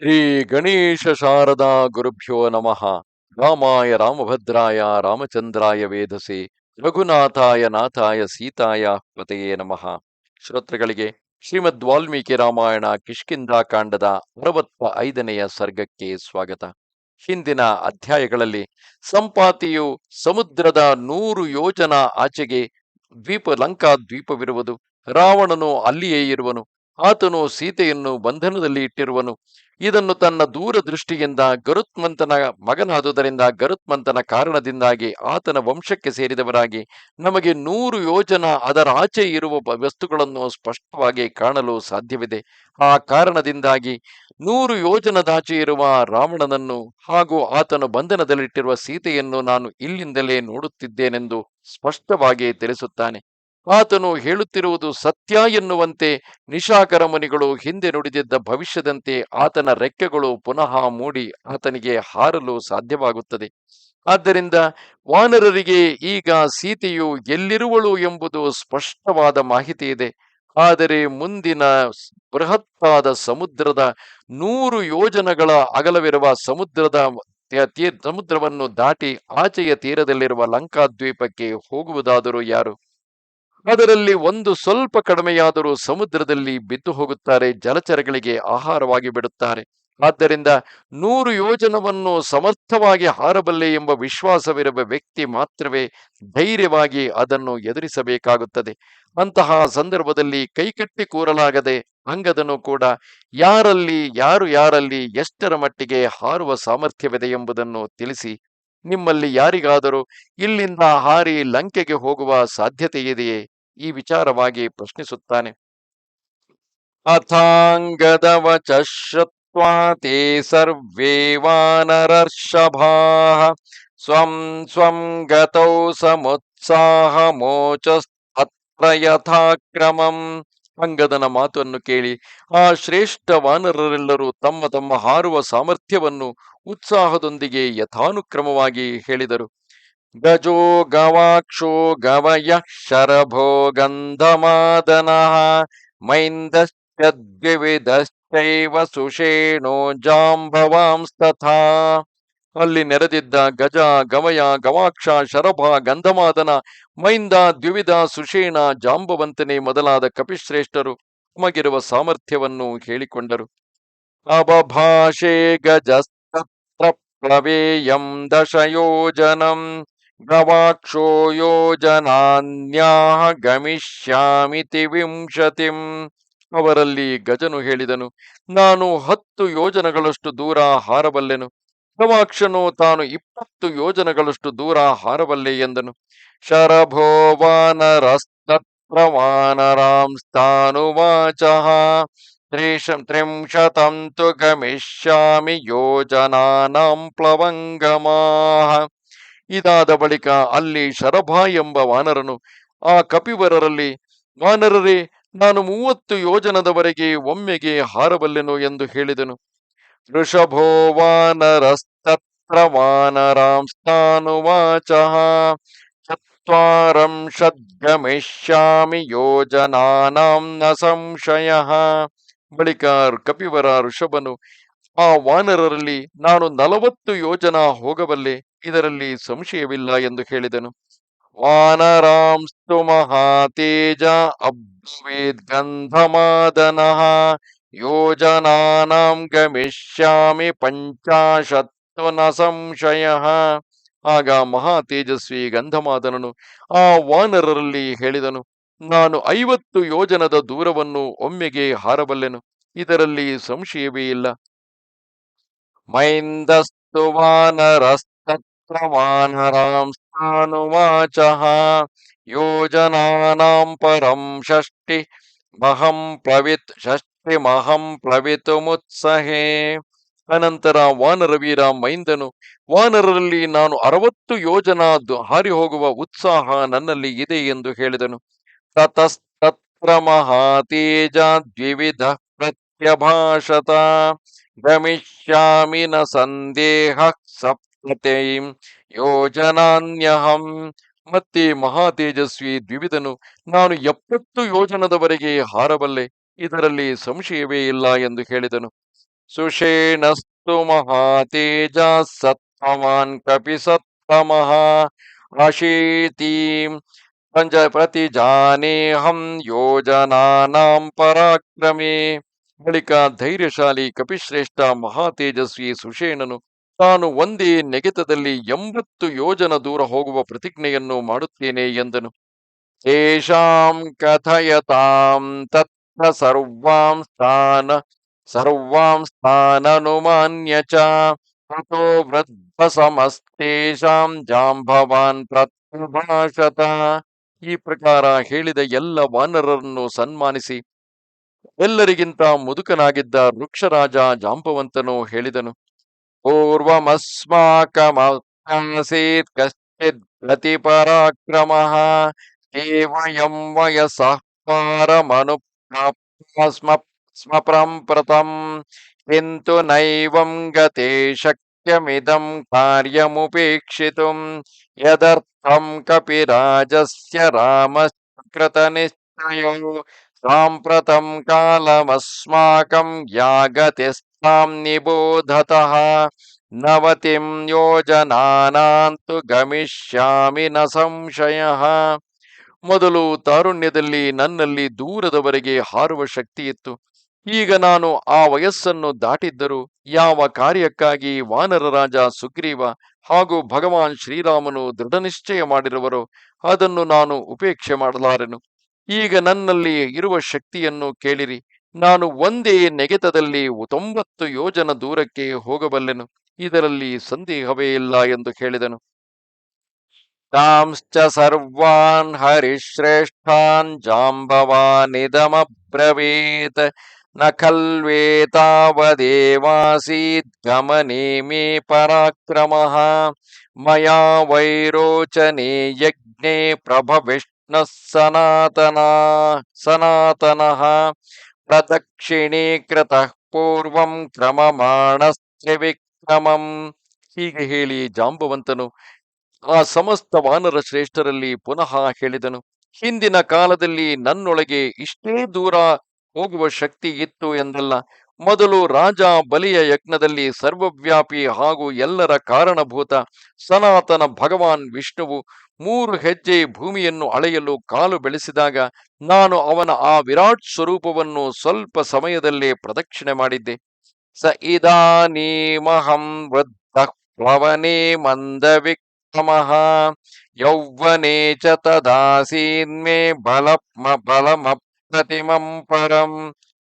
ಶ್ರೀ ಗಣೇಶ ಶಾರದಾ ಗುರುಭ್ಯೋ ನಮಃ. ರಾಮಾಯ ರಾಮಭದ್ರಾಯ, ರಾಮಚಂದ್ರಾಯ ವೇದಸೆ, ರಘುನಾಥಾಯ, ನಾಥಾಯ, ಸೀತಾಯ ಪತೆಯೇ ನಮಃ. ಶ್ರೋತೃಗಳಿಗೆ, ಶ್ರೀಮದ್ ವಾಲ್ಮೀಕಿ ರಾಮಾಯಣ ಕಿಷ್ಕಿಂಧಾಕಾಂಡದ ಅರವತ್ತ ಐದನೆಯ ಸರ್ಗಕ್ಕೆ ಸ್ವಾಗತ. ಹಿಂದಿನ ಅಧ್ಯಾಯಗಳಲ್ಲಿ ಸಂಪಾತಿಯು ಸಮುದ್ರದ ನೂರು ಯೋಜನ ಆಚೆಗೆ ದ್ವೀಪ ಲಂಕಾ ದ್ವೀಪವಿರುವುದು. ರಾವಣನು ಅಲ್ಲಿಯೇ ಇರುವನು. ಆತನು ಸೀತೆಯನ್ನು ಬಂಧನದಲ್ಲಿ ಇಟ್ಟಿರುವನು. ಇದನ್ನು ತನ್ನ ದೂರದೃಷ್ಟಿಯಿಂದ ಗರುತ್ಮಂತನ ಮಗನಾದುದರಿಂದ ಗರುತ್ಮಂತನ ಕಾರಣದಿಂದಾಗಿ ಆತನ ವಂಶಕ್ಕೆ ಸೇರಿದವರಾಗಿ ನಮಗೆ ನೂರು ಯೋಜನ ಅದರ ಆಚೆ ಇರುವ ವಸ್ತುಗಳನ್ನು ಸ್ಪಷ್ಟವಾಗಿ ಕಾಣಲು ಸಾಧ್ಯವಿದೆ. ಆ ಕಾರಣದಿಂದಾಗಿ ನೂರು ಯೋಜನದಾಚೆ ಇರುವ ರಾವಣನನ್ನು ಹಾಗೂ ಆತನು ಬಂಧನದಲ್ಲಿಟ್ಟಿರುವ ಸೀತೆಯನ್ನು ನಾನು ಇಲ್ಲಿಂದಲೇ ನೋಡುತ್ತಿದ್ದೇನೆಂದು ಸ್ಪಷ್ಟವಾಗಿ ತಿಳಿಸುತ್ತಾನೆ. ಆತನು ಹೇಳುತ್ತಿರುವುದು ಸತ್ಯ ಎನ್ನುವಂತೆ ನಿಶಾಕರ ಮುನಿಗಳು ಹಿಂದೆ ನುಡಿದಿದ್ದ ಭವಿಷ್ಯದಂತೆ ಆತನ ರೆಕ್ಕೆಗಳು ಪುನಃ ಮೂಡಿ ಆತನಿಗೆ ಹಾರಲು ಸಾಧ್ಯವಾಗುತ್ತದೆ. ಆದ್ದರಿಂದ ವಾನರರಿಗೆ ಈಗ ಸೀತೆಯು ಎಲ್ಲಿರುವಳು ಎಂಬುದು ಸ್ಪಷ್ಟವಾದ ಮಾಹಿತಿ ಇದೆ. ಆದರೆ ಮುಂದಿನ ಬೃಹತ್ತಾದ ಸಮುದ್ರದ ನೂರು ಯೋಜನಗಳ ಅಗಲವಿರುವ ಸಮುದ್ರದ ಸಮುದ್ರವನ್ನು ದಾಟಿ ಆಚೆಯ ತೀರದಲ್ಲಿರುವ ಲಂಕಾದ್ವೀಪಕ್ಕೆ ಹೋಗುವುದಾದರೂ ಯಾರು? ಅದರಲ್ಲಿ ಒಂದು ಸ್ವಲ್ಪ ಕಡಿಮೆಯಾದರೂ ಸಮುದ್ರದಲ್ಲಿ ಬಿದ್ದು ಹೋಗುತ್ತಾರೆ, ಜಲಚರಗಳಿಗೆ ಆಹಾರವಾಗಿ ಬಿಡುತ್ತಾರೆ. ಆದ್ದರಿಂದ ನೂರು ಯೋಜನವನ್ನು ಸಮರ್ಥವಾಗಿ ಹಾರಬಲ್ಲೆ ಎಂಬ ವಿಶ್ವಾಸವಿರುವ ವ್ಯಕ್ತಿ ಮಾತ್ರವೇ ಧೈರ್ಯವಾಗಿ ಅದನ್ನು ಎದುರಿಸಬೇಕಾಗುತ್ತದೆ. ಅಂತಹ ಸಂದರ್ಭದಲ್ಲಿ ಕೈಕಟ್ಟಿ ಕೂರಲಾಗದೆ ಅಂಗದನು ಕೂಡ ಯಾರಲ್ಲಿ, ಯಾರು ಯಾರಲ್ಲಿ ಎಷ್ಟರ ಮಟ್ಟಿಗೆ ಹಾರುವ ಸಾಮರ್ಥ್ಯವಿದೆ ಎಂಬುದನ್ನು ತಿಳಿಸಿ, ನಿಮ್ಮಲ್ಲಿ ಯಾರಿಗಾದರೂ ಇಲ್ಲಿಂದ ಹಾರಿ ಲಂಕೆಗೆ ಹೋಗುವ ಸಾಧ್ಯತೆ ಇದೆಯೇ ಈ ವಿಚಾರವಾಗಿ ಪ್ರಶ್ನಿಸುತ್ತಾನೆ. ಅಥಾಂಗದವಚ ಶ್ರುತ್ವಾ ಸರ್ವೇ ವಾನರರ್ಷಭಾ, ಸ್ವಂ ಸ್ವಂ ಗತೌ ಸಮುತ್ಸಾಹಮೋಚಸ್ತತ್ರ ಯಥಾಕ್ರಮಂ. ಅಂಗದನ ಮಾತನ್ನು ಕೇಳಿ ಆ ಶ್ರೇಷ್ಠ ವಾನರರೆಲ್ಲರೂ ತಮ್ಮ ತಮ್ಮ ಹಾರುವ ಸಾಮರ್ಥ್ಯವನ್ನು, ಉತ್ಸಾಹದೊಂದಿಗೆ ಯಥಾನುಕ್ರಮವಾಗಿ ಹೇಳಿದರು. ಗಜೋ ಗವಾಕ್ಷೋ ಗವಯ ಶರಭೋ ಗಂಧಮಾದನಃ ಮೈಂದಶ್ಚದ್ವಿವಿಧಶ್ಚೈವ ಸುಷೇಣೋ ಜಾಂಬವಾಂಸ್ತಥಾ. ಅಲ್ಲಿ ನೆರೆದಿದ್ದ ಗಜ, ಗವಯ, ಗವಾಕ್ಷ, ಶರಭ, ಗಂಧಮಾದನ, ಮೈಂದ, ದ್ವಿವಿಧ, ಸುಷೇಣ, ಜಾಂಬವಂತನೆ ಮೊದಲಾದ ಕಪಿಶ್ರೇಷ್ಠರು ತಮಗಿರುವ ಸಾಮರ್ಥ್ಯವನ್ನು ಹೇಳಿಕೊಂಡರು. ಅವಭಾಷೆ ಗಜಸ್ತತ್ರ ಪ್ಲವೇಯಂ ದಶಯೋಜನಂ ಗವಾಕ್ಷೋ ಯೋಜನಾನ್ಯಾಹ ಗಮಿಷ್ಯಾಮಿತಿ ವಿಂಶತಿಂ. ಅವರಲ್ಲಿ ಗಜನು ಹೇಳಿದನು, ನಾನು ಹತ್ತು ಯೋಜನಗಳಷ್ಟು ದೂರ ಹಾರಬಲ್ಲೆನು. ಗವಾಕ್ಷನು ತಾನು ಇಪ್ಪತ್ತು ಯೋಜನಗಳಷ್ಟು ದೂರ ಹಾರಬಲ್ಲೆ ಎಂದನು. ಶರಭೋ ವಾನರಸ್ತತ್ರ ವಾನರಾಂಸ್ತಾನುವಾಚಃ ತ್ರಿಶ ತ್ರಿಂಶತಂ ಗಮಿಷ್ಯಾಮಿ ಯೋಜನಾನಾಂ ಪ್ಲವಂಗಮಾಃ ಇದಾದ ಬಳಿಕ ಅಲ್ಲಿ ಶರಭ ಎಂಬ ವಾನರನು, ಆ ಕಪಿವರರಲ್ಲಿ, ವಾನರರೇ, ನಾನು ಮೂವತ್ತು ಯೋಜನದವರೆಗೆ ಒಮ್ಮೆಗೆ ಹಾರಬಲ್ಲೆನು ಎಂದು ಹೇಳಿದನು. ಋಷಭೋ ವಾನರಸ್ತತ್ರ ವಾನರಾಂಸ್ತಾನುವಾಚ ಚತ್ವಾರಂ ಷಡ್ಗಮಿಷ್ಯಾಮಿ ಯೋಜನಾನಾಂ ನ ಸಂಶಯ. ಬಳಿಕ ಕಪಿವರ ಋಷಭನು, ಆ ವಾನರರಲ್ಲಿ ನಾನು ನಲವತ್ತು ಯೋಜನ ಹೋಗಬಲ್ಲೆ ಇದರಲ್ಲಿ ಸಂಶಯವಿಲ್ಲ ಎಂದು ಹೇಳಿದನು. ವಾನರಾಂಸ್ತು ಮಹಾತೇಜ ಅಬ್ರವೀದ್ ಗಂಧಮಾದನ ಯೋಜನಾನಾಂ ಗಮಿಷ್ಯಾಮಿ ಪಂಚಾಶತ್ತು ನ ಸಂಶಯ. ಆಗ ಮಹಾ ತೇಜಸ್ವಿ ಗಂಧಮಾದನನು ಆ ವಾನರರಲ್ಲಿ ಹೇಳಿದನು, ನಾನು ಐವತ್ತು ಯೋಜನದ ದೂರವನ್ನು ಒಮ್ಮೆಗೆ ಹಾರಬಲ್ಲೆನು, ಇದರಲ್ಲಿ ಸಂಶಯವೇ ಇಲ್ಲ. ಮೈಂದಸ್ತು ವಾನರಸ್ತತ್ರ ವಾನರಾಂಸ್ತಾನುವಾಚಃ ಯೋಜನಾನಾಂ ಪರಂ ಷಷ್ಟಿ ಮಹಂ ಪ್ಲವಿತ್ ಷಷ್ಟಿ ಮಹಂ ಪ್ಲವಿತುಮುತ್ಸಹೇ ಅನಂತರ ವಾನರವೀರ ಮೈಂದನು ವಾನರರಲ್ಲಿ ನಾನು ಅರವತ್ತು ಯೋಜನ ಹಾರಿ ಹೋಗುವ ಉತ್ಸಾಹ ನನ್ನಲ್ಲಿ ಇದೆ ಎಂದು ಹೇಳಿದನು. ತತಸ್ತತ್ರ ಮಹಾತೇಜ ದ್ವಿವಿಧ ಪ್ರತ್ಯಭಾಷತ, ಗಮಿಷ್ಯಾಮಿ ಸಂದೇಹ ಸಂದೇಹ ಸಪ್ತತೈಂ ಯೋಜನಾನ್ಯಹಂ ಮತ್ತೆ ಮಹಾತೇಜಸ್ವಿ ದ್ವಿವಿಧನು ನಾನು ಎಪ್ಪತ್ತು ಯೋಜನದವರೆಗೆ ಹಾರಬಲ್ಲೆ, ಇದರಲ್ಲಿ ಸಂಶಯವೇ ಇಲ್ಲ ಎಂದು ಹೇಳಿದನು. ಸುಷೇಣಸ್ತು ಮಹಾತೇಜ ಸತ್ತಮಾನ್ ಕಪಿ ಸತ್ತಮಃ ಅಶೀತೀಂ ಪಂಚ ಪ್ರತಿಜಾನೇಹಂ ಯೋಜನಾನಾಂ ಪರಾಕ್ರಮೇ। ಬಳಿಕ ಧೈರ್ಯಶಾಲಿ ಕಪಿಶ್ರೇಷ್ಠ ಮಹಾತೇಜಸ್ವಿ ಸುಷೇಣನು ತಾನು ಒಂದೇ ನೆಗೆತದಲ್ಲಿ ಎಂಬತ್ತು ಯೋಜನ ದೂರ ಹೋಗುವ ಪ್ರತಿಜ್ಞೆಯನ್ನು ಮಾಡುತ್ತೇನೆ ಎಂದನು. ತೇಷಾಂ ಕಥಯತಾಂ ತತ್ರ ಸರ್ವಾಂ ಸ್ಥಾನ, ಸರ್ವಾಂ ಸ್ಥಾನನುಮಾನ್ಯ ಚ ವೃದ್ಧ ಸಮಸ್ತೇಷಾಂ ಜಾಂಬವಾನ್ ಪ್ರತಿಭಾಷತ ಈ ಪ್ರಕಾರ ಹೇಳಿದ ಎಲ್ಲ ವಾನರರನ್ನು ಸನ್ಮಾನಿಸಿ, ಎಲ್ಲರಿಗಿಂತ ಮುದುಕನಾಗಿದ್ದ ವೃಕ್ಷರಾಜ ಜಾಂಬವಂತನು ಹೇಳಿದನು. ಪೂರ್ವಮಸ್ಮಾಕಮಾಸೀತ್ ಕಶ್ಚಿದ್ ಪ್ರತಿಪರಾಕ್ರಮಃ ದೇವಯಂ ವಯಸಃ ಪಾರಮನುಪ್ರಾಪ್ಸ್ಮ ಸ್ಮ ಪರಂಪ್ರತಂ ಕಿಂತು ನೈವಂ ಗತೆ ಶಕ್ಯಮಿದಂ ಕಾರ್ಯಮುಪೇಕ್ಷಿತುಂ ಯದರ್ಥಂ ಕಪಿರಾಜಸ್ಯ ರಾಮಕೃತನಿಶ್ಚಯೋ ಸಾಂಪ್ರತಂ ಕಾಲಮಸ್ಮಾಕಂ ನಿಬೋಧತಃ ನವತಿಂ ಯೋಜನಾನಾಂತು ಗಮಿಷ್ಯಾಮಿ ನ ಸಂಶಯಃ ಮೊದಲು ತಾರುಣ್ಯದಲ್ಲಿ ನನ್ನಲ್ಲಿ ದೂರದವರೆಗೆ ಹಾರುವ ಶಕ್ತಿ ಇತ್ತು. ಈಗ ನಾನು ಆ ವಯಸ್ಸನ್ನು ದಾಟಿದ್ದರೂ ಯಾವ ಕಾರ್ಯಕ್ಕಾಗಿ ವಾನರ ರಾಜ ಸುಗ್ರೀವ ಹಾಗೂ ಭಗವಾನ್ ಶ್ರೀರಾಮನು ದೃಢನಿಶ್ಚಯ ಮಾಡಿರುವರೋ ಅದನ್ನು ನಾನು ಉಪೇಕ್ಷೆ ಮಾಡಲಾರೆನು. ಈಗ ನನ್ನಲ್ಲಿ ಇರುವ ಶಕ್ತಿಯನ್ನು ಕೇಳಿರಿ. ನಾನು ಒಂದೇ ನೆಗೆತದಲ್ಲಿ ತೊಂಬತ್ತು ಯೋಜನ ದೂರಕ್ಕೆ ಹೋಗಬಲ್ಲೆನು. ಇದರಲ್ಲಿ ಸಂದೇಹವೇ ಇಲ್ಲ ಎಂದು ಹೇಳಿದನು. ತಾಂಶ್ಚ ಸರ್ವಾನ್ ಹರಿಶ್ರೇಷ್ಠಾನ್ ಜಾಂಬವಾನಿದಮಬ್ರವೀತ್. ನ ಖಲ್ವೇತಾವದೇವಾಸೀತ್ ಗಮನೆ ಮೇ ಪರಾಕ್ರಮಃ. ಮಯಾ ವೈರೋಚನೆ ಯಜ್ಞೆ ಪ್ರಭವಿಷ್ಣ ಸನಾತನ, ಸನಾತನಃ. ಪ್ರದಕ್ಷಿಣೀಕೃತಃ ಪೂರ್ವಂ ಕ್ರಮಮಾಣಸ್ತ್ರಿವಿಕ್ರಮಂ ಹೀಗೆ ಹೇಳಿ ಜಾಂಬವಂತನು ಆ ಸಮಸ್ತ ವಾನರ ಶ್ರೇಷ್ಠರಲ್ಲಿ ಪುನಃ ಹೇಳಿದನು, ಹಿಂದಿನ ಕಾಲದಲ್ಲಿ ನನ್ನೊಳಗೆ ಇಷ್ಟೇ ದೂರ ಹೋಗುವ ಶಕ್ತಿ ಇತ್ತು ಎಂದಲ್ಲ ಮೊದಲು ರಾಜ ಬಲಿಯ ಯಜ್ಞದಲ್ಲಿ ಸರ್ವವ್ಯಾಪಿ ಹಾಗೂ ಎಲ್ಲರ ಕಾರಣಭೂತ ಸನಾತನ ಭಗವಾನ್ ವಿಷ್ಣುವು ಮೂರು ಹೆಜ್ಜೆ ಭೂಮಿಯನ್ನು ಅಳೆಯಲು ಕಾಲು ಬೆಳೆಸಿದಾಗ ನಾನು ಅವನ ಆ ವಿರಾಟ್ ಸ್ವರೂಪವನ್ನು ಸ್ವಲ್ಪ ಸಮಯದಲ್ಲೇ ಪ್ರದಕ್ಷಿಣೆ ಮಾಡಿದ್ದೆ. ಸ ಇದಾನೀಮಹಂ ವೃದ್ಧ ಪ್ಲವನೆ ಮಂದವಿಕ್ರಮಃ ಯೌವನೆ ಚ ತದಾಸೀನ್ಮೇ ಬಲಮ ಪ್ರತಿಮಂ ಪರಂ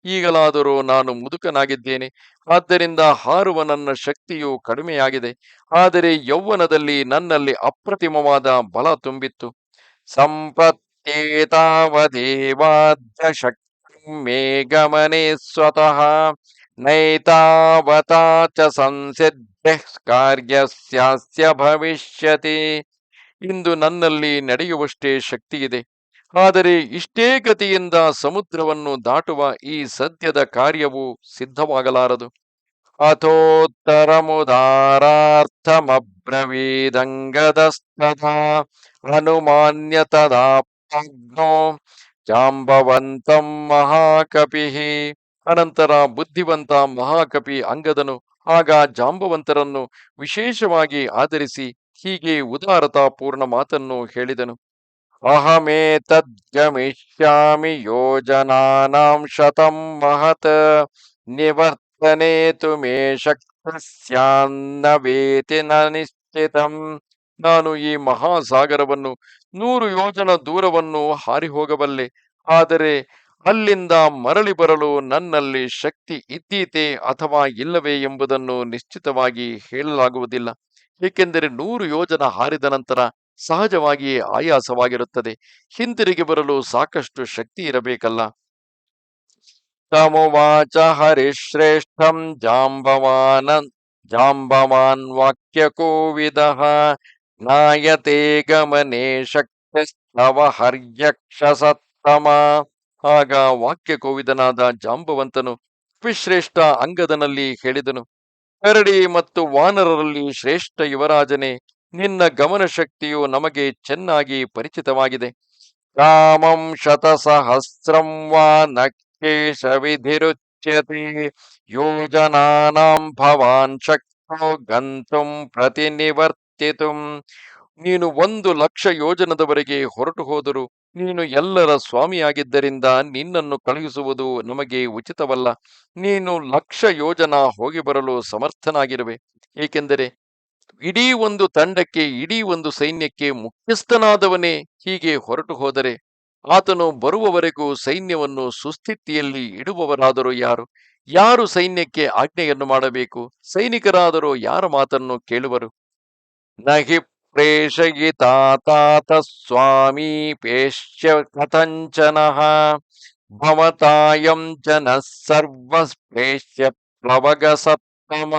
ಈಗಲಾದರೂ ನಾನು ಮುದುಕನಾಗಿದ್ದೇನೆ. ಆದ್ದರಿಂದ ಹಾರುವ ನನ್ನ ಶಕ್ತಿಯು ಕಡಿಮೆಯಾಗಿದೆ. ಆದರೆ ಯೌವನದಲ್ಲಿ ನನ್ನಲ್ಲಿ ಅಪ್ರತಿಮವಾದ ಬಲ ತುಂಬಿತ್ತು. ಸಂಪತ್ತೇತಾವದೇವಾದ್ಯ ಶಕ್ತಿ ಮೇ ಸ್ವತಃ. ನೈತಾವತಾ ಚ ಸಂಸಿದ್ಧ ಕಾರ್ಯಸ್ಯಾಸ್ಯ ಭವಿಷ್ಯತಿ. ಇಂದು ನನ್ನಲ್ಲಿ ನಡೆಯುವಷ್ಟೇ ಶಕ್ತಿ ಇದೆ ಆದರೆ ಇಷ್ಟೇ ಗತಿಯಿಂದ ಸಮುದ್ರವನ್ನು ದಾಟುವ ಈ ಸದ್ಯದ ಕಾರ್ಯವು ಸಿದ್ಧವಾಗಲಾರದು. ಅಥೋತ್ತರಮುದಾರಾರ್ಥಮಬ್ರವೀದಂಗದಸ್ತಥಾ ಹನುಮಾನ್ಯ ತದಾಪ್ತಜ್ಞೋ ಜಾಂಬವಂತಂ ಮಹಾಕಪಿ. ಅನಂತರ ಬುದ್ಧಿವಂತ ಮಹಾಕಪಿ ಅಂಗದನು ಆಗ ಜಾಂಬವಂತರನ್ನು ವಿಶೇಷವಾಗಿ ಆಧರಿಸಿ ಹೀಗೆ ಉದಾರತಾಪೂರ್ಣ ಮಾತನ್ನು ಹೇಳಿದನು. ಅಹಮೇತದ್ಗಮಿಷ್ಯಾಮಿ ಯೋಜನಾನಾಂ ಶತಂ ಮಹತ್ ನಿವರ್ತನೆ ತು ಮೇ ಶಕ್ತಸ್ಯಾನ್ನ ವೇತಿ ನ ನಿಶ್ಚಿತಂ ನಾನು ಈ ಮಹಾಸಾಗರವನ್ನು ನೂರು ಯೋಜನ ದೂರವನ್ನು ಹಾರಿ ಹೋಗಬಲ್ಲೆ ಆದರೆ ಅಲ್ಲಿಂದ ಮರಳಿ ಬರಲು ನನ್ನಲ್ಲಿ ಶಕ್ತಿ ಇದ್ದೀತೆ ಅಥವಾ ಇಲ್ಲವೇ ಎಂಬುದನ್ನು ನಿಶ್ಚಿತವಾಗಿ ಹೇಳಲಾಗುವುದಿಲ್ಲ. ಏಕೆಂದರೆ ನೂರು ಯೋಜನ ಹಾರಿದ ನಂತರ ಸಹಜವಾಗಿಯೇ ಆಯಾಸವಾಗಿರುತ್ತದೆ. ಹಿಂತಿರುಗಿ ಬರಲು ಸಾಕಷ್ಟು ಶಕ್ತಿ ಇರಬೇಕಲ್ಲ. ತಮುವಾಚ ಹರಿಶ್ರೇಷ್ಠಂ ಜಾಂಬವಾನ, ಜಾಂಬವಾನ್ ವಾಕ್ಯಕೋವಿದಃ ನಾಯತೆ ಗಮನೆ ಶಕ್ತವ ಹರ್ಯಕ್ಷಸತ್ತಮ. ಆಗ ವಾಕ್ಯಕೋವಿದನಾದ ಜಾಂಬವಂತನು ವಿಶ್ರೇಷ್ಠ ಅಂಗದನಲ್ಲಿ ಹೇಳಿದನು. ಕರಡಿ ಮತ್ತು ವಾನರರಲ್ಲಿ ಶ್ರೇಷ್ಠ ಯುವರಾಜನೇ ನಿನ್ನ ಗಮನ ಶಕ್ತಿಯು ನಮಗೆ ಚೆನ್ನಾಗಿ ಪರಿಚಿತವಾಗಿದೆ. ಕಾಮಂ ಶತಸಹಸ್ರಂ ವಾ ನಕ್ಷೇಶ ವಿಧಿರುಚ್ಯತಿ ಯೋಜನಾನಾಂ ಭವಾನ್ ಶಕ್ತೋ ಗಂತುಂ ಪ್ರತಿನಿವರ್ತಿತು. ನೀನು ಒಂದು ಲಕ್ಷ ಯೋಜನದವರೆಗೆ ಹೊರಟು ಹೋದರು ನೀನು ಎಲ್ಲರ ಸ್ವಾಮಿಯಾಗಿದ್ದರಿಂದ ನಿನ್ನನ್ನು ಕಳುಹಿಸುವುದು ನಮಗೆ ಉಚಿತವಲ್ಲ. ನೀನು ಲಕ್ಷ ಯೋಜನ ಹೋಗಿ ಬರಲು ಸಮರ್ಥನಾಗಿರುವೆ. ಏಕೆಂದರೆ ಇಡೀ ಒಂದು ತಂಡಕ್ಕೆ, ಇಡೀ ಒಂದು ಸೈನ್ಯಕ್ಕೆ ಮುಖ್ಯಸ್ಥನಾದವನೇ ಹೀಗೆ ಹೊರಟು ಹೋದರೆ ಆತನು ಬರುವವರೆಗೂ ಸೈನ್ಯವನ್ನು ಸುಸ್ಥಿತಿಯಲ್ಲಿ ಇಡುವವರಾದರೂ ಯಾರು? ಯಾರು ಸೈನ್ಯಕ್ಕೆ ಆಜ್ಞೆಯನ್ನು ಮಾಡಬೇಕು? ಸೈನಿಕರಾದರೂ ಯಾರ ಮಾತನ್ನು ಕೇಳುವರು? ನಹಿ ಪ್ರೇಷಯಿ ತಾತಾತ ಸ್ವಾಮಿ ಪೇಶ್ಯ ಕಥಂಚನಃ ಭವತಾಯಂ ಜನ ಸರ್ವಸ್ಪೇಷ್ಯ ಪ್ಲವಗ ಸಪ್ತಮ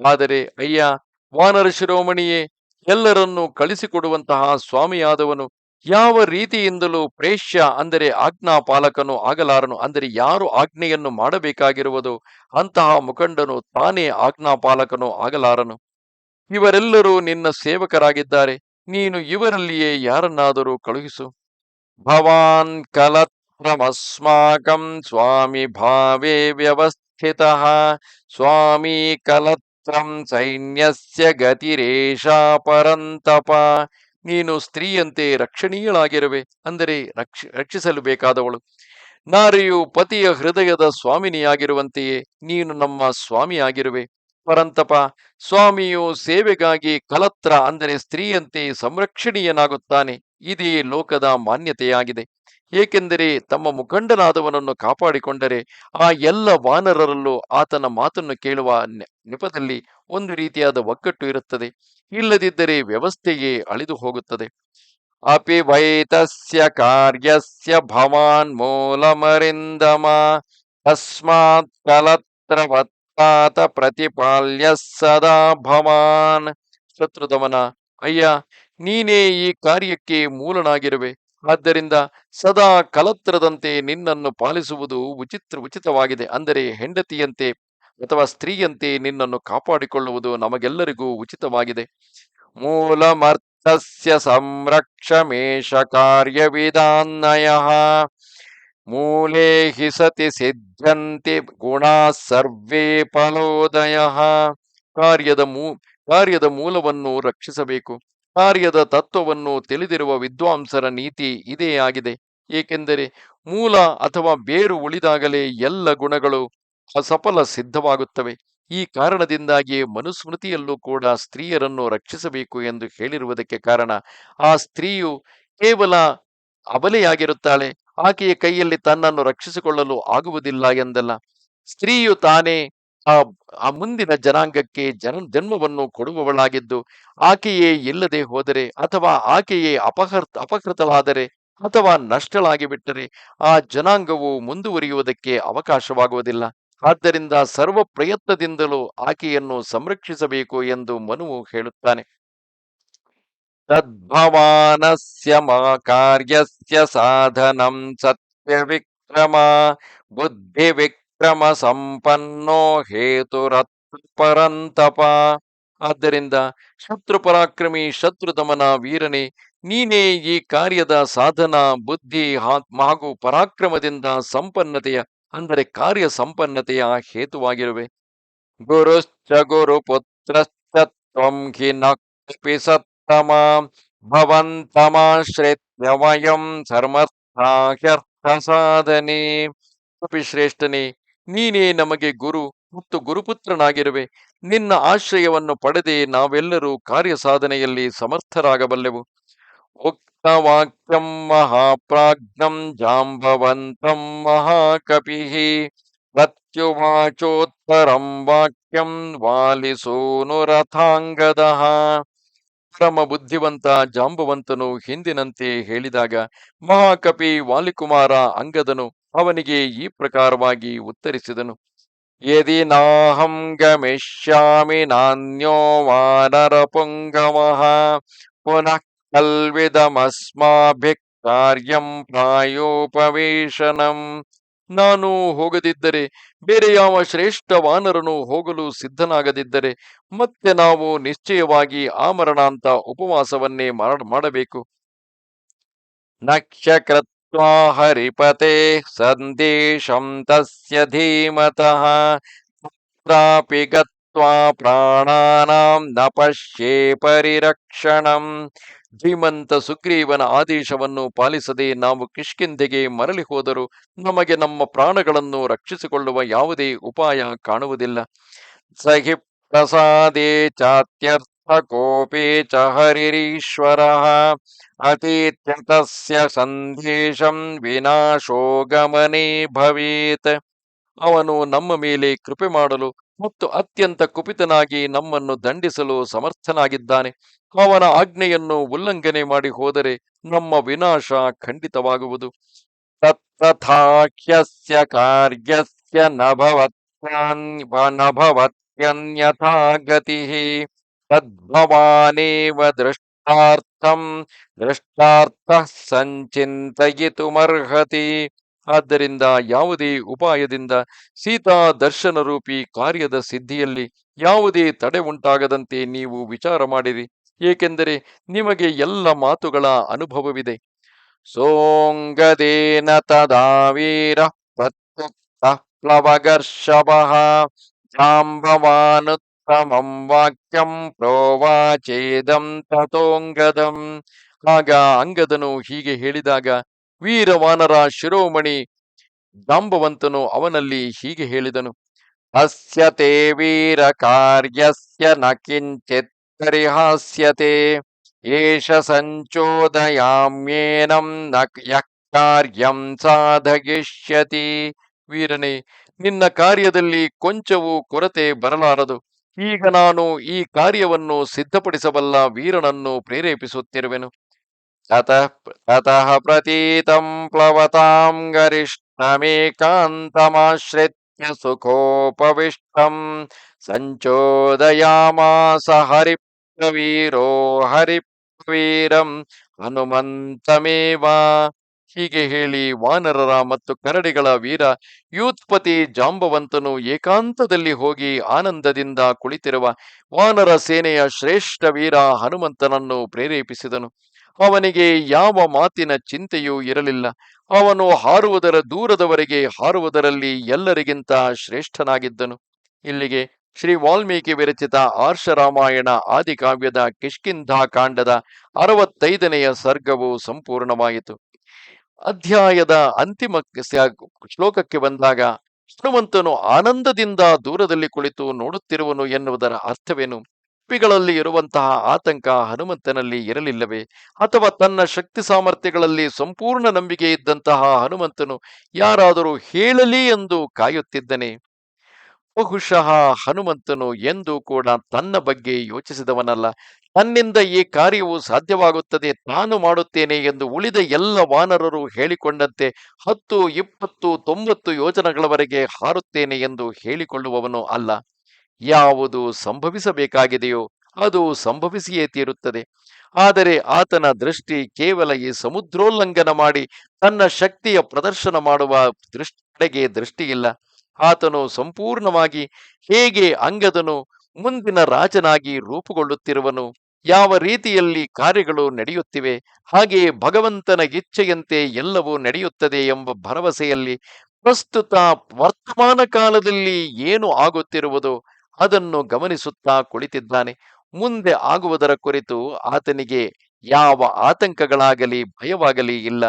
ಆದರೆ ಅಯ್ಯ ವಾನರ ಶಿರೋಮಣಿಯೇ, ಎಲ್ಲರನ್ನೂ ಕಳಿಸಿಕೊಡುವಂತಹ ಸ್ವಾಮಿಯಾದವನು ಯಾವ ರೀತಿಯಿಂದಲೂ ಪ್ರೇಷ್ಯ ಅಂದರೆ ಆಜ್ಞಾಪಾಲಕನು ಆಗಲಾರನು, ಅಂದರೆ ಯಾರು ಆಜ್ಞೆಯನ್ನು ಮಾಡಬೇಕಾಗಿರುವುದು ಅಂತಹ ಮುಖಂಡನು ತಾನೇ ಆಜ್ಞಾಪಾಲಕನು ಆಗಲಾರನು. ಇವರೆಲ್ಲರೂ ನಿನ್ನ ಸೇವಕರಾಗಿದ್ದಾರೆ, ನೀನು ಇವರಲ್ಲಿಯೇ ಯಾರನ್ನಾದರೂ ಕಳುಹಿಸು. ಭವಾನ್ ಕಲತ್ರಮಸ್ಮಾಕಂ ಸ್ವಾಮಿ ಭಾವೇ ವ್ಯವಸ್ಥಿತ, ಸ್ವಾಮಿ ಕಲತ್ರಂ ಸೈನ್ಯಸ್ಯ ಗತಿರೇಷಾ ಪರಂತಪ ನೀನು ಸ್ತ್ರೀಯಂತೆ ರಕ್ಷಣೀಯಳಾಗಿರುವೆ, ಅಂದರೆ ರಕ್ಷ ರಕ್ಷಿಸಲು ಬೇಕಾದವಳು ನಾರಿಯು ಪತಿಯ ಹೃದಯದ ಸ್ವಾಮಿನಿಯಾಗಿರುವಂತೆಯೇ, ನೀನು ನಮ್ಮ ಸ್ವಾಮಿಯಾಗಿರುವೆ. ಪರಂತಪ, ಸ್ವಾಮಿಯು ಸೇವೆಗಾಗಿ ಕಲತ್ರ, ಅಂದರೆ ಸ್ತ್ರೀಯಂತೆ ಸಂರಕ್ಷಣೀಯನಾಗುತ್ತಾನೆ. ಇದೇ ಲೋಕದ ಮಾನ್ಯತೆಯಾಗಿದೆ. ಏಕೆಂದರೆ ತಮ್ಮ ಮುಖಂಡನಾದವನನ್ನು ಕಾಪಾಡಿಕೊಂಡರೆ ಆ ಎಲ್ಲ ವಾನರರಲ್ಲೂ ಆತನ ಮಾತನ್ನು ಕೇಳುವ ನೆಪದಲ್ಲಿ ಒಂದು ರೀತಿಯಾದ ಒಗ್ಗಟ್ಟು ಇರುತ್ತದೆ. ಇಲ್ಲದಿದ್ದರೆ ವ್ಯವಸ್ಥೆಯೇ ಅಳಿದು ಹೋಗುತ್ತದೆ. ಅಪಿ ವೈತಸ್ಯ ಕಾರ್ಯಸ್ಯ ಭವಾನ್ ಮೂಲಮರಿಂದಮ ತಸ್ಮಾತ್ ಕಲತ್ರವತ್ತಾತ ಪ್ರತಿಪಾಲ್ಯ ಸದಾ ಭವಾನ್. ಶತ್ರುದಮನ ಅಯ್ಯ ನೀನೇ ಈ ಕಾರ್ಯಕ್ಕೆ ಮೂಲನಾಗಿರುವೆ. ಆದ್ದರಿಂದ ಸದಾ ಕಲತ್ರದಂತೆ ನಿನ್ನನ್ನು ಪಾಲಿಸುವುದು ಉಚಿತ್ರ ಉಚಿತವಾಗಿದೆ. ಅಂದರೆ ಹೆಂಡತಿಯಂತೆ ಅಥವಾ ಸ್ತ್ರೀಯಂತೆ ನಿನ್ನನ್ನು ಕಾಪಾಡಿಕೊಳ್ಳುವುದು ನಮಗೆಲ್ಲರಿಗೂ ಉಚಿತವಾಗಿದೆ. ಮೂಲಮರ್ಥಸ್ಯ ಸಂರಕ್ಷಮೇಶ ಕಾರ್ಯವಿಧಾನ್ನಯ ಮೂಲೇ ಹಿ ಸತಿ ಸಿದ್ಧಂತೆ ಗುಣಾ ಸರ್ವೇ ಫಲೋದಯ. ಕಾರ್ಯದ ಮೂ, ಕಾರ್ಯದ ಮೂಲವನ್ನು ರಕ್ಷಿಸಬೇಕು. ಕಾರ್ಯದ ತತ್ವವನ್ನು ತಿಳಿದಿರುವ ವಿದ್ವಾಂಸರ ನೀತಿ ಇದೇ ಆಗಿದೆ. ಏಕೆಂದರೆ ಮೂಲ ಅಥವಾ ಬೇರು ಉಳಿದಾಗಲೇ ಎಲ್ಲ ಗುಣಗಳು ಅಸಫಲ ಸಿದ್ಧವಾಗುತ್ತವೆ. ಈ ಕಾರಣದಿಂದಾಗಿ ಮನುಸ್ಮೃತಿಯಲ್ಲೂ ಕೂಡ ಸ್ತ್ರೀಯರನ್ನು ರಕ್ಷಿಸಬೇಕು ಎಂದು ಹೇಳಿರುವುದಕ್ಕೆ ಕಾರಣ, ಆ ಸ್ತ್ರೀಯು ಕೇವಲ ಅಬಲೆಯಾಗಿರುತ್ತಾಳೆ ಆಕೆಯ ಕೈಯಲ್ಲಿ ತನ್ನನ್ನು ರಕ್ಷಿಸಿಕೊಳ್ಳಲು ಆಗುವುದಿಲ್ಲ ಎಂದಲ್ಲ. ಸ್ತ್ರೀಯು ತಾನೇ ಆ ಆ ಮುಂದಿನ ಜನಾಂಗಕ್ಕೆ ಜನ, ಜನ್ಮವನ್ನು ಕೊಡುವವಳಾಗಿದ್ದು, ಆಕೆಯೇ ಇಲ್ಲದೆ ಹೋದರೆ ಅಥವಾ ಆಕೆಯೇ ಅಪಹರ್ ಅಪಕೃತವಾದರೆ ಅಥವಾ ನಷ್ಟಳಾಗಿ ಬಿಟ್ಟರೆ ಆ ಜನಾಂಗವು ಮುಂದುವರಿಯುವುದಕ್ಕೆ ಅವಕಾಶವಾಗುವುದಿಲ್ಲ. ಆದ್ದರಿಂದ ಸರ್ವ ಪ್ರಯತ್ನದಿಂದಲೂ ಆಕೆಯನ್ನು ಸಂರಕ್ಷಿಸಬೇಕು ಎಂದು ಮನುವು ಹೇಳುತ್ತಾನೆ. ತದ್ಭವಾನಸ್ಯ ಮಾ ಕಾರ್ಯಸ್ಯ ಸಾಧನಂ ಸತ್ಯ ವಿಕ್ರಮ ಬುದ್ಧಿ ವಿಕ್ರಮ ಸಂಪನ್ನೋ ಹೇತುರತ್ಪರಂತಪ. ಆದ್ದರಿಂದ ಶತ್ರು ಪರಾಕ್ರಮಿ ಶತ್ರುತಮನ ವೀರನೇ, ನೀನೇ ಈ ಕಾರ್ಯದ ಸಾಧನ, ಬುದ್ಧಿ ಹಾಗೂ ಪರಾಕ್ರಮದಿಂದ ಸಂಪನ್ನತೆಯ, ಅಂದರೆ ಕಾರ್ಯ ಸಂಪನ್ನತೆಯ ಹೇತುವಾಗಿರುವೆ. ಗುರುಶ್ಚ ಗುರುಪುತ್ರಶ್ಚ ತ್ವಂ ಹಿ ನಕ್ಪಿ ಸತ್ತಮ, ಭವಂತಮಾಶ್ರಿತ್ಯ ವಯಂ ಧರ್ಮರ್ಥಾಹ್ಯರ್ಥ ಸಾಧನೆ. ಶ್ರೇಷ್ಠನೇ ನೀನೇ ನಮಗೆ ಗುರು ಮತ್ತು ಗುರುಪುತ್ರನಾಗಿರುವೆ. ನಿನ್ನ ಆಶ್ರಯವನ್ನು ಪಡೆದೇ ನಾವೆಲ್ಲರೂ ಕಾರ್ಯ ಸಾಧನೆಯಲ್ಲಿ ಸಮರ್ಥರಾಗಬಲ್ಲೆವು. ಉಕ್ತವಾಕ್ಯಂ ಮಹಾಪ್ರಾಜ್ಞಂ ಜಾಂಬವಂತಂ ಮಹಾಕಪಿ. ಪ್ರತ್ಯುವಾಚೋತ್ತರಂ ವಾಕ್ಯಂ ವಾಲಿಸೋನುರಥಾಂಗದಃ ಪರಮ ಬುದ್ಧಿವಂತ ಜಾಂಬವಂತನು ಹಿಂದಿನಂತೆ ಹೇಳಿದಾಗ, ಮಹಾಕಪಿ ವಾಲಿಕುಮಾರ ಅಂಗದನು ಅವನಿಗೆ ಈ ಪ್ರಕಾರವಾಗಿ ಉತ್ತರಿಸಿದನು. ಯದಿ ನಾಹಂ ಗಮಿಷ್ಯಾಮಿ ನಾನ್ಯೋ ವಾನರ ಪುಂಗಮಃ, ಪುನಃ ಕಲ್ವಿದಮಸ್ಮಾಭಿಃ ಕಾರ್ಯಂ ಪ್ರಾಯೋಪವೇಶನಂ. ನಾನು ಹೋಗದಿದ್ದರೆ ಬೇರೆ ಯಾವ ಶ್ರೇಷ್ಠ ವಾನರನು ಹೋಗಲು ಸಿದ್ಧನಾಗದಿದ್ದರೆ ಮತ್ತೆ ನಾವು ನಿಶ್ಚಯವಾಗಿ ಆ ಮರಣಾಂತ ಉಪವಾಸವನ್ನೇ ಮಾಡ- ಮಾಡಬೇಕು. ನಕ್ಷಕೃತ್ श्रुत्वा हरिपते सन्देशं तस्य धीमतः तत्रापि गत्वा ಪ್ರಾಣಾನಾಂ ನ ಪಶ್ಯೇ ಪರಿರಕ್ಷಣಂ ಧೀಮಂತ ಸುಗ್ರೀವನ ಆದೇಶವನ್ನು ಪಾಲಿಸದೆ ನಾವು ಕಿಷ್ಕಿಂಧೆಗೆ ಮರಳಿ ಹೋದರೂ ನಮಗೆ ನಮ್ಮ ಪ್ರಾಣಗಳನ್ನು ರಕ್ಷಿಸಿಕೊಳ್ಳುವ ಯಾವುದೇ ಉಪಾಯ ಕಾಣುವುದಿಲ್ಲ ಸಹಿ ಪ್ರಸಾದೇ ಚಾತ್ಯರ್ಥ ಕೋಪೇ ಚ ಹರಿರೀಶ್ವರ ಅತೀತ್ಯ ಸಂದೇಶಂ ವಿನಾಶೋ ಗಮನೇ ಭವೇತ್ ಅವನು ನಮ್ಮ ಮೇಲೆ ಕೃಪೆ ಮಾಡಲು ಮತ್ತು ಅತ್ಯಂತ ಕುಪಿತನಾಗಿ ನಮ್ಮನ್ನು ದಂಡಿಸಲು ಸಮರ್ಥನಾಗಿದ್ದಾನೆ. ಅವನ ಆಜ್ಞೆಯನ್ನು ಉಲ್ಲಂಘನೆ ಮಾಡಿ ಹೋದರೆ ನಮ್ಮ ವಿನಾಶ ಖಂಡಿತವಾಗುವುದು. ತತ್ತಥಾಖ್ಯಸ್ಯ ಕಾರ್ಯಸ್ಯ ನಭವತ್ಯನ್ಯಥಾ ಗತಿ. ತದ್ಭವಾನೇವ ದೃಷ್ಟಾರ್ಥಂ ದೃಷ್ಟಾರ್ಥ ಸಂಚಿಂತಯಿತುಮರ್ಹತಿ ಆದ್ದರಿಂದ ಯಾವುದೇ ಉಪಾಯದಿಂದ ಸೀತಾ ದರ್ಶನ ರೂಪಿ ಕಾರ್ಯದ ಸಿದ್ಧಿಯಲ್ಲಿ ಯಾವುದೇ ತಡೆ ಉಂಟಾಗದಂತೆ ನೀವು ವಿಚಾರ ಮಾಡಿರಿ. ಏಕೆಂದರೆ ನಿಮಗೆ ಎಲ್ಲ ಮಾತುಗಳ ಅನುಭವವಿದೆ. ಸೋಂಗದೇನ ತದಾ ವೀರ ಪ್ರತ್ಯುಕ್ತ ಪ್ಲವಗರ್ಷಭ ಜಾಂಬವಾನುತ್ತಮಂ ವಾಕ್ಯಂ ಪ್ರೋವಾಚೇದಂ ತಥೋಂಗದಂ ಆಗ ಅಂಗದನು ಹೀಗೆ ಹೇಳಿದಾಗ, ವೀರವಾನರ ಶಿರೋಮಣಿ ದಾಂಬವಂತನು ಅವನಲ್ಲಿ ಹೀಗೆ ಹೇಳಿದನು ಹಸ್ಯತೆ ವೀರ ಕಾರ್ಯಸ್ಯ ನ ಕಿಂಚಿತ್ ಪರಿಹಾಸ್ಯತೆ, ಏಷ ಸಂಚೋದಯಾಮ್ಯೇನಂ ನ ಕಾರ್ಯಂ ಸಾಧಗಿಷ್ಯತಿ. ವೀರನೇ, ನಿನ್ನ ಕಾರ್ಯದಲ್ಲಿ ಕೊಂಚವೂ ಕೊರತೆ ಬರಲಾರದು. ಈಗ ನಾನು ಈ ಕಾರ್ಯವನ್ನು ಸಿದ್ಧಪಡಿಸಬಲ್ಲ ವೀರನನ್ನು ಪ್ರೇರೇಪಿಸುತ್ತಿರುವೆನು. ತತಃ ತತಃ ಪ್ರತೀತಂ ಪ್ಲವತಾಂ ಗರಿಷ್ಠಮೇಕಾಂತಮಾಶ್ರಿತ್ಯ ಸುಖೋಪವಿಷ್ಟಂ ಸಂಚೋದಯಾಮಾಸ ಹರಿಪ್ರವೀರೋ ಹರಿಪ್ರವೀರಂ ಹನುಮಂತಮೇವ ಹೀಗೆ ಹೇಳಿ ವಾನರರ ಮತ್ತು ಕರಡಿಗಳ ವೀರ ಯೂತ್ಪತಿ ಜಾಂಬವಂತನು ಏಕಾಂತದಲ್ಲಿ ಹೋಗಿ ಆನಂದದಿಂದ ಕುಳಿತಿರುವ ವಾನರ ಸೇನೆಯ ಶ್ರೇಷ್ಠ ವೀರ ಹನುಮಂತನನ್ನು ಪ್ರೇರೇಪಿಸಿದನು. ಅವನಿಗೆ ಯಾವ ಮಾತಿನ ಚಿಂತೆಯೂ ಇರಲಿಲ್ಲ. ಅವನು ಹಾರುವುದರ ದೂರದವರೆಗೆ ಹಾರುವುದರಲ್ಲಿ ಎಲ್ಲರಿಗಿಂತ ಶ್ರೇಷ್ಠನಾಗಿದ್ದನು. ಇಲ್ಲಿಗೆ ಶ್ರೀ ವಾಲ್ಮೀಕಿ ವಿರಚಿತ ಆರ್ಷರಾಮಾಯಣ ಆದಿಕಾವ್ಯದ ಕಿಷ್ಕಿಂಧಾ ಕಾಂಡದ ಅರವತ್ತೈದನೆಯ ಸರ್ಗವು ಸಂಪೂರ್ಣವಾಯಿತು. ಅಧ್ಯಾಯದ ಅಂತಿಮ ಶ್ಲೋಕಕ್ಕೆ ಬಂದಾಗ ಹನುಮಂತನು ಆನಂದದಿಂದ ದೂರದಲ್ಲಿ ಕುಳಿತು ನೋಡುತ್ತಿರುವನು ಎನ್ನುವುದರ ಅರ್ಥವೇನು? ಪಿಗಳಲ್ಲಿ ಇರುವಂತಹ ಆತಂಕ ಹನುಮಂತನಲ್ಲಿ ಇರಲಿಲ್ಲವೇ? ಅಥವಾ ತನ್ನ ಶಕ್ತಿ ಸಾಮರ್ಥ್ಯಗಳಲ್ಲಿ ಸಂಪೂರ್ಣ ನಂಬಿಕೆ ಇದ್ದಂತಹ ಹನುಮಂತನು ಯಾರಾದರೂ ಹೇಳಲಿ ಎಂದು ಕಾಯುತ್ತಿದ್ದನೆ? ಬಹುಶಃ ಹನುಮಂತನು ಎಂದು ಕೂಡ ತನ್ನ ಬಗ್ಗೆ ಯೋಚಿಸಿದವನಲ್ಲ. ತನ್ನಿಂದ ಈ ಕಾರ್ಯವು ಸಾಧ್ಯವಾಗುತ್ತದೆ, ತಾನು ಮಾಡುತ್ತೇನೆ ಎಂದು ಉಳಿದ ಎಲ್ಲ ವಾನರರು ಹೇಳಿಕೊಂಡಂತೆ ಹತ್ತು, ಇಪ್ಪತ್ತು, ತೊಂಬತ್ತು ಯೋಜನೆಗಳವರೆಗೆ ಹಾರುತ್ತೇನೆ ಎಂದು ಹೇಳಿಕೊಳ್ಳುವವನು ಅಲ್ಲ. ಯಾವುದು ಸಂಭವಿಸಬೇಕಾಗಿದೆಯೋ ಅದು ಸಂಭವಿಸಿಯೇ ತೀರುತ್ತದೆ. ಆದರೆ ಆತನ ದೃಷ್ಟಿ ಕೇವಲ ಈ ಸಮುದ್ರೋಲ್ಲಂಘನ ಮಾಡಿ ತನ್ನ ಶಕ್ತಿಯ ಪ್ರದರ್ಶನ ಮಾಡುವ ದೃಷ್ಟಿಗೆ ದೃಷ್ಟಿಯಿಲ್ಲ. ಆತನು ಸಂಪೂರ್ಣವಾಗಿ ಹೇಗೆ ಅಂಗದನು, ಮುಂದಿನ ರಾಜನಾಗಿ ರೂಪುಗೊಳ್ಳುತ್ತಿರುವನು, ಯಾವ ರೀತಿಯಲ್ಲಿ ಕಾರ್ಯಗಳು ನಡೆಯುತ್ತಿವೆ ಹಾಗೆಯೇ ಭಗವಂತನ ಇಚ್ಛೆಯಂತೆ ಎಲ್ಲವೂ ನಡೆಯುತ್ತದೆ ಎಂಬ ಭರವಸೆಯಲ್ಲಿ ಪ್ರಸ್ತುತ ವರ್ತಮಾನ ಕಾಲದಲ್ಲಿ ಏನು ಆಗುತ್ತಿರುವುದೋ ಅದನ್ನು ಗಮನಿಸುತ್ತಾ ಕುಳಿತಿದ್ದಾನೆ. ಮುಂದೆ ಆಗುವುದರ ಕುರಿತು ಆತನಿಗೆ ಯಾವ ಆತಂಕಗಳಾಗಲಿ ಭಯವಾಗಲಿ ಇಲ್ಲ.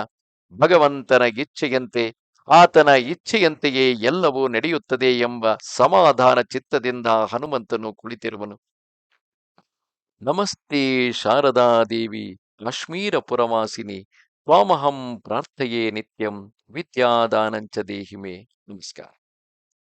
ಭಗವಂತನ ಇಚ್ಛೆಯಂತೆ ಆತನ ಇಚ್ಛೆಯಂತೆಯೇ ಎಲ್ಲವೂ ನಡೆಯುತ್ತದೆ ಎಂಬ ಸಮಾಧಾನ ಚಿತ್ತದಿಂದ ಹನುಮಂತನು ಕುಳಿತಿರುವನು. ನಮಸ್ತೆ ಶಾರದಾದೇವಿ ಕಾಶ್ಮೀರ ಪುರವಾಸಿನಿ ತ್ವಾಮಹಂ ಪ್ರಾರ್ಥಯೇ ನಿತ್ಯಂ ವಿದ್ಯಾದಾನಂಚ ದೇಹಿಮೆ. ನಮಸ್ಕಾರ.